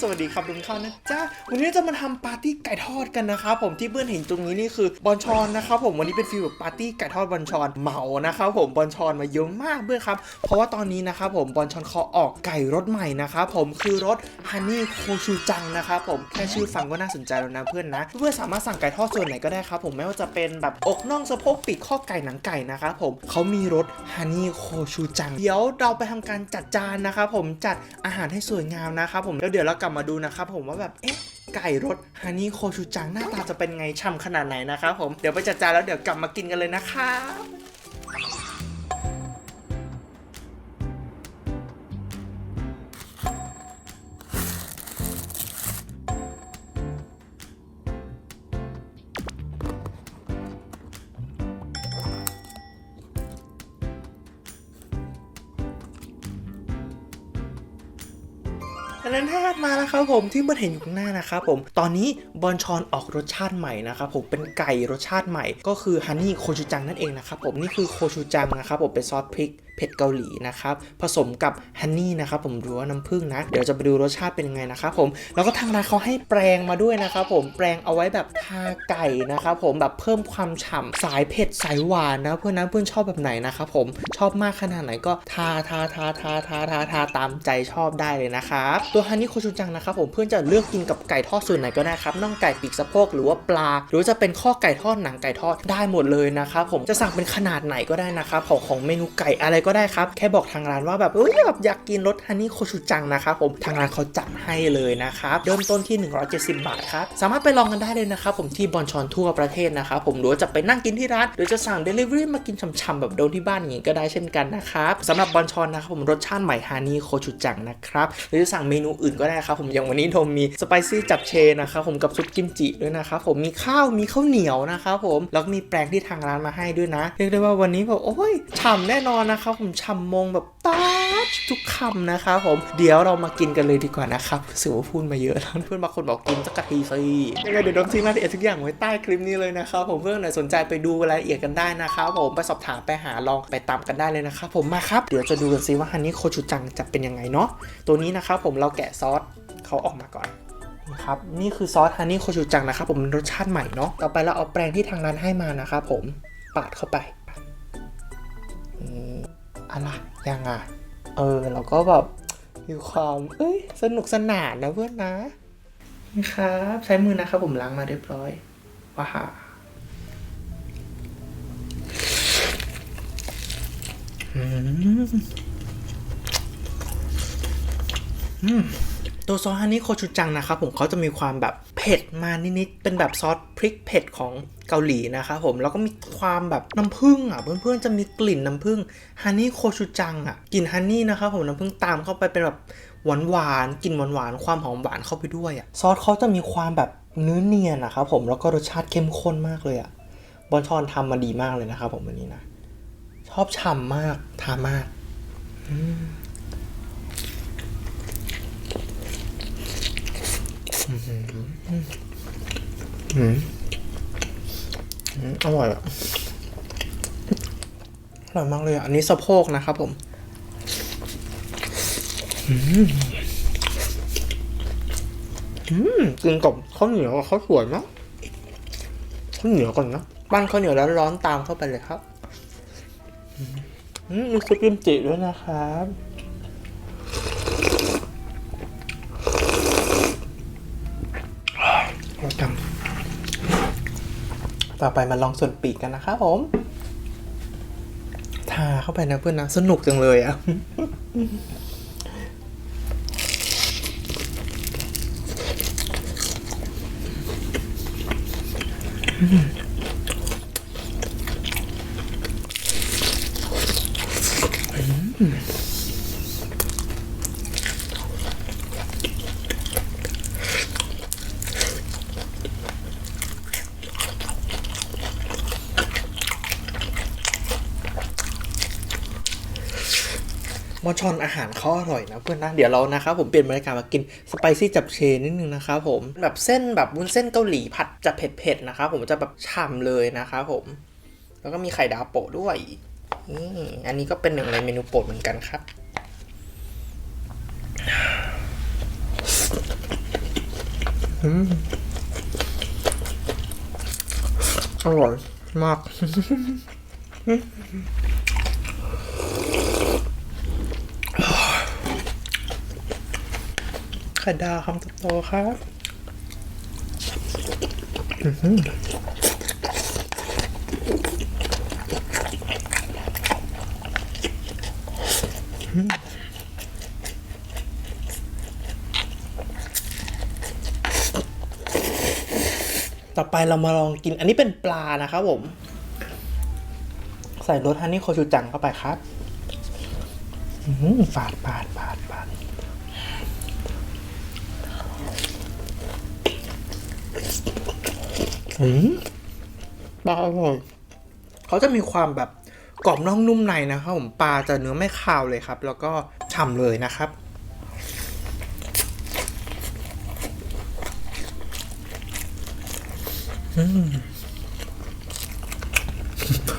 สวัสดีครับลุงข้าวนะจ๊ะวันนี้จะมาทำปาร์ตี้ไก่ทอดกันนะครับผมที่เพื่อนเห็นตรงนี้นี่คือบอลชอนนะครับผมวันนี้เป็นฟีลแบบปาร์ตี้ไก่ทอดบอลชอนเหมานะครับผมบอลชอนมาเยอะมากเพื่อนครับ เพราะว่าตอนนี้นะครับผมบอลชอนเขาออกไก่รสใหม่นะครับผมคือรสฮันนี่โคชูจังนะครับผมแค่ชื่อฟังก็น่าสนใจแล้วนะเพื่อนนะเพื่อนสามารถสั่งไก่ทอดส่วนไหนก็ได้ครับผมไม่ว่าจะเป็นแบบอกน่องสะโพกปีกข้อไก่หนังไก่นะครับผมเขามีรสฮันนี่โคชูจังเดี๋ยวเราไปทำการจัดจานนะครับผมจัดอาหารให้สวยงามนะครับผมแล้วเดี๋ยวเราลับมาดูนะครับผมว่าแบบเอ๊ะไก่รสฮันนี่โคชูจังหน้าตาจะเป็นไงช่ำขนาดไหนนะครับผมเดี๋ยวไปจัดจานแล้วเดี๋ยวกลับมากินกันเลยนะครับ ดังนั้นถ้ามาแล้วครับผมที่เมื่อเห็นอยู่ข้างหน้านะครับผมตอนนี้บอลชอนออกรสชาติใหม่นะครับผมเป็นไก่รสชาติใหม่ ก็คือฮันนี่โคชูจังนั่นเองนะครับผมนี่คือโคชูจังนะครับผมเป็นซอสพริกเผ็ดเกาหลีนะครับผสมกับฮันนี่นะครับผมหรือว่าน้ำผึ้งนะ เดี๋ยวจะไปดูรสชาติเป็นยังไงนะครับผมแล้วก็ทางร้านเขาให้แปรงมาด้วยนะครับผมแปรงเอาไว้แบบทาไก่นะครับผมแบบเพิ่มความฉ่ำสายเผ็ดสายหวานนะเพื่อนนะเพื่อนชอบแบบไหนนะครับผมชอบมากขนาดไหนก็ทาทาทาทาทาทาทาตามใจชอบได้เลยนะครับตัวฮันนี่โคชูจังนะครับผมเพื่อนจะเลือกกินกับไก่ทอดส่วนไหนก็ได้ครับน่องไก่ปีกสะโพกหรือว่าปลา หรือจะเป็นข้อไก่ทอดหนังไก่ทอดได้หมดเลยนะครับผมจะสั่งเป็นขนาดไหนก็ได้นะครับของของเมนูไก่อะไรก็ได้ครับแค่บอกทางร้านว่าแบบเอ้ยแบบอยากกินรสฮันนี่โคชูจังนะครับผมทางร้านเขาจัดให้เลยนะครับเริ่มต้นที่ 170 บาทครับสามารถไปลองกันได้เลยนะครับผมที่บอนชอนทั่วประเทศนะครับผมหรือจะไปนั่งกินที่ร้านหรือจะสั่ง Delivery มากินฉ่ำๆแบบโดนที่บ้านอย่างนี้ก็ได้เช่นกันนะครับสำหรับบอนชอนนะครับผมรสชาติใหม่ฮันนี่โคชูจังนะครับหรือจะสั่งเมนอื่นก็ได้ครับผมอย่างวันนี้โทมมีสไปซี่จับเชนะครับผมกับซุปกิมจิด้วยนะครับผมมีข้าวมีข้าวเหนียวนะครับผมแล้วก็มีแปรงที่ทางร้านมาให้ด้วยนะเรียกได้ว่าวันนี้แบบโอ้ยฉ่ำแน่นอนนะครับผมฉ่ำมงแบบตาดทุกคำนะครับผมเดี๋ยวเรามากินกันเลยดีกว่านะครับเสึกว่าพูดมาเยอะแล้วเพื่อนบางคนบอกกินสักทีสิยังไงเดี๋ยวดมทิ้งรายละเอียดทุกอย่างไว้ใต้คลิปนี้เลยนะครับผมเพื่อนไหนสนใจไปดูรายละเอียดกันได้นะครับผมไปสอบถามไปหาลองไปตามกันได้เลยนะครับผมมาครับเดี๋ยวจะดูกันซิว่าฮันนี่โคชูจังจะเป็นยังไงเนาะตัวนี้นะครับผมเราแกะซอสเขาออกมาก่อนครับนี่คือซอสฮันนี่โคชูจังนะครับผมรสชาติใหม่เนาะต่อไปเราเอาแปรงที่ทางร้านให้มานะครับผมปาดเข้าไปอะไรยังอะเออเราก็แบบมีความเอ้ยสนุกสนานนะเพื่อนนะนี่ครับใช้มือนะครับผมล้างมาเรียบร้อยว้าอืม ตัวซอสฮันนี่โคชูจังนะครับผมเขาจะมีความแบบเผ็ดมานิดๆเป็นแบบซอสพริกเผ็ดของเกาหลีนะครับผมแล้วก็มีความแบบน้ำผึ้งอะ เพื่อนๆจะมีกลิ่นน้ำผึ้งฮันนี่โคชูจังอะกลิ่นฮันนี่นะครับผมน้ำผึ้งตามเข้าไปเป็นแบบหวานหวานๆกลิ่นหวานหวานๆความหอมหวานเข้าไปด้วยอะซอสเขาจะมีความแบบเนื้อเนียนนะครับผมแล้วก็รสชาติเข้มข้นมากเลยอะบอนชอนทำมาดีมากเลยนะครับผมวันนี้นะชอบฉ่ำมากทานมาก อืม อืมอร่อยอะอร่อยมากเลยอะ อันนี้สะโพกนะครับผมอืมอืมกินกับข้าวเหนียวกับข้าวสวยเนาะข้าวเหนียวก่อนนะปั้นข้าวเหนียวแล้วร้อนตามเข้าไปเลยครับ อืมอืมมีซุปกิมจิด้วยนะครับ ต่อไปมาลองส่วนปีกกันนะครับผม ทาเข้าไปนะเพื่อนนะสนุกจังเลยอะม มอชอนอาหารเขาอร่อยนะเพื่อนนะ เดี๋ยวเรานะครับผมเปลี่ยนบรรยากาศมากินสไปซี่จับเชนนิดนึงนะครับผมแบบเส้นแบบวุ้นเส้นเกาหลีผัดจะเผ็ดๆนะครับผมจะแบบฉ่ำเลยนะครับผม แล้วก็มีไข่ดาวโปะด้วยอันนี้ก็เป็นหนึ่งในเมนูโปรดเหมือนกันครับอร่อยมาก ไข่ดาวคำโตๆครับต่อไปเรามาลองกิน อันนี้เป็นปลานะครับผม ใส่รสฮันนี่โคชูจังเข้าไปครับอืมปาดปาดปาดปาด อืมปลาอร่อยเขาจะมีความแบบกรอบนอกนุ่มในนะครับผมปลาจะเนื้อไม่คาวเลยครับ แล้วก็ฉ่ำเลยนะครับ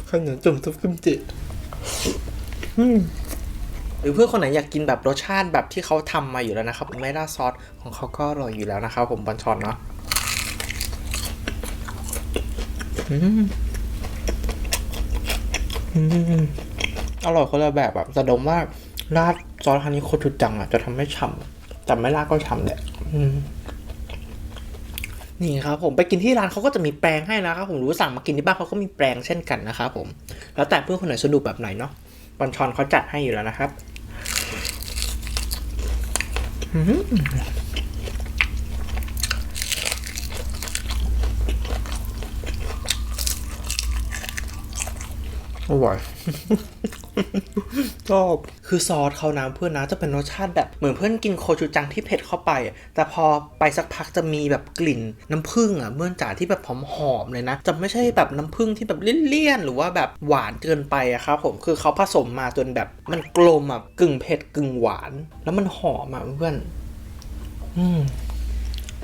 ข้าวเหนียวจุ่มซุปกิมจิอืมหรือเพื่อนคนไหนอยากกินแบบรสชาติแบบที่เขาทำมาอยู่แล้วนะครับไม่ราดซอสของเขาก็อร่อยอยู่แล้วนะครับผมบอนชอนเนาะ อร่อยคนละแบบแบบจะดมว่าราดซอสฮันนี่โคชูจังอะ จะทำให้ฉ่ำแต่ไม่ราดก็ฉ่ำแหละนี่ครับผมไปกินที่ร้านเขาก็จะมีแปรงให้นะครับผมรู้สั่งมากินที่บ้านเขาก็มีแปรงเช่นกันนะครับผม แล้วแต่เพื่อนคนไหนสะดวกแบบไหนเนาะบอลชอนเขาจัดให้อยู่แล้วนะครับ อื้อ อร่อยชอบคือซอสเขานะเพื่อนนะจะเป็นรสชาติแบบเหมือนเพื่อนกินโคชูจังที่เผ็ดเข้าไป แต่พอไปสักพักจะมีแบบกลิ่นน้ำผึ้งอะเมื่อนจ๋าที่แบบหอมๆเลยนะ จะไม่ใช่แบบน้ำผึ้งที่แบบเลี่ยนๆหรือว่าแบบหวานเกินไปอะครับผมคือเขาผสมมาจนแบบมันกลมอะกึ่งเผ็ดกึ่งหวาน แล้วมันหอมอะเพื่อน อืม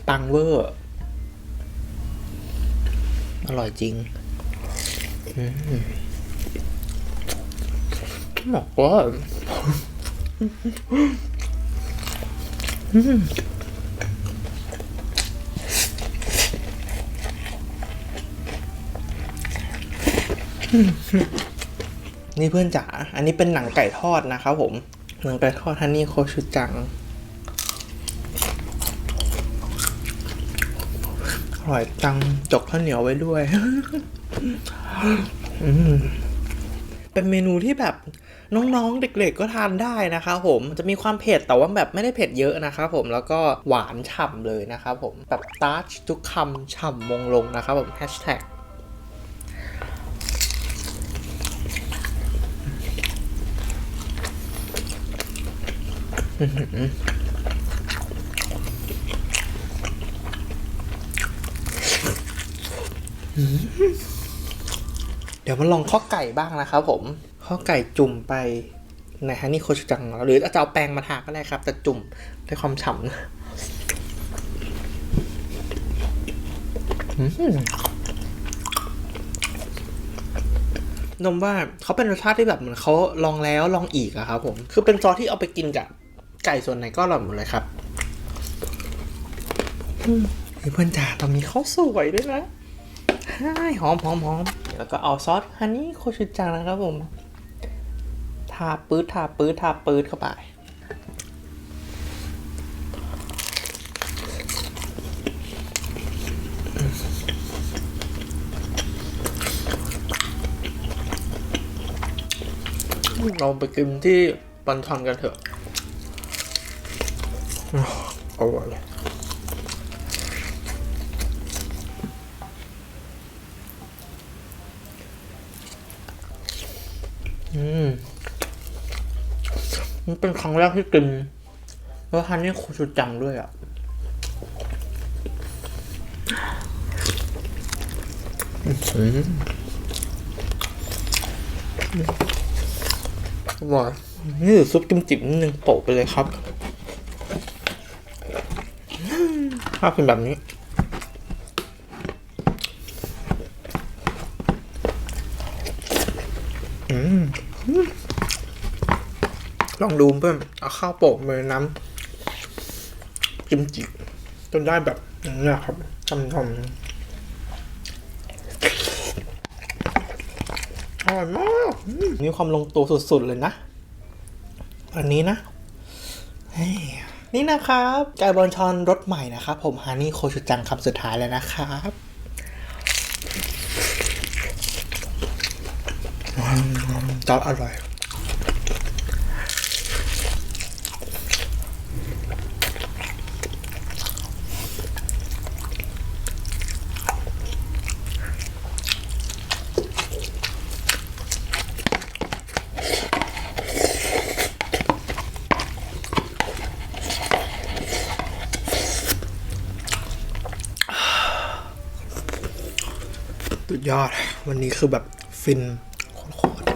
ปังเวอร์อร่อยจริง อืม บอกว่านี่เพื่อนจ๋า อันนี้เป็นหนังไก่ทอดนะครับผม หนังไก่ทอดฮันนี่โคชูจัง อร่อยจัง จกข้าวเหนียวไว้ด้วย อืม เป็นเมนูที่แบบน้องๆ เด็กๆก็ทานได้นะครับผมจะมีความเผ็ดแต่ว่าแบบไม่ได้เผ็ดเยอะนะครับผมแล้วก็หวานฉ่ำเลยนะครับผมแบบตาร์ชทุกคำฉ่ำมงลงนะครับผมแฮชแท็กเดี๋ยวมาลองข้อไก่บ้างนะครับผม ข้อไก่จุ่มไปในฮันนี่โคชจังหรือจะเอาแป้งมาทาก็ได้ครับ แต่จุ่มด้วยความฉ่ำนะอืมนมว่าเขาเป็นรสชาติที่แบบเหมือนเขาลองแล้วลองอีกอะครับผม คือเป็นซอสที่เอาไปกินกับไก่ส่วนไหนก็อร่อยหมดเลยครับเพื่อนจ๋าตอนนี้เขาสวยด้วยนะหอมหอมหอม แล้วก็เอาซอสฮันนี่โคชูจังนะครับผม ทาปื๊ดทาปื๊ดทาปื๊ดเข้าไป เราไปกินที่ปันชอนกันเถอะอร่อยเลย อืมมันเป็นครั้งแรกที่กินแล้วฮันนี่โคชูจังด้วยอะ อื้อหืออร่อยนี่ซุปกิมจินิดนึงโปะไปเลยครับ ถ้าเป็นแบบนี้ อืม ลองดูเพื่อนเอาข้าวโปะมือน้ำกิมจิจนได้แบบนี้ครับทำทำอร่อยมากมีความลงตัวสุดๆเลยนะอันนี้นะ นี่นะครับไก่บอลชอนรสใหม่นะครับ ผมฮานี่โคชูจังคำสุดท้ายแล้วนะครับ มจอดอร่อย สุดยอด วันนี้คือแบบฟินโคตรๆ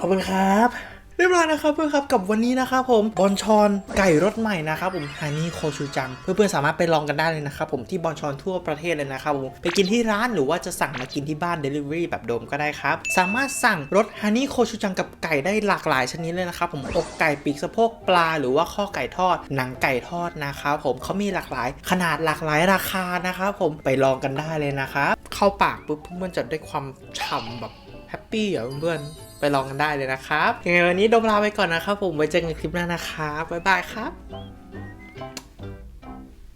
ขอบคุณครับเรียบร้อยนะครับเพื่อนครับกับวันนี้นะครับผมบอนชอนไก่รสใหม่นะครับผมฮานี่โคชูจัง เพื่อนๆสามารถไปลองกันได้เลยนะครับผมที่บอนชอนทั่วประเทศเลยนะครับผมไปกินที่ร้านหรือว่าจะสั่งมากินที่บ้าน Delivery แบบโดมก็ได้ครับ สามารถสั่งรสฮานี่โคชูจังกับไก่ได้หลากหลายชนิดเลยนะครับผมอกไก่ปีกสะโพกปลาหรือว่าข้อไก่ทอด หนังไก่ทอดนะครับผมเขามีหลากหลาย ขนาดหลากหลายราคานะครับผมไปลองกันได้เลยนะครับเข้าปากปุ๊บเพื่อนๆจะได้ความฉ่ำแบบ แฮปปี้อะเพื่อนไปลองกันได้เลยนะครับยังไงวันนี้ดมลาไปก่อนนะครับผมไว้เจอกันคลิปหน้านะครับบ๊ายบายครับ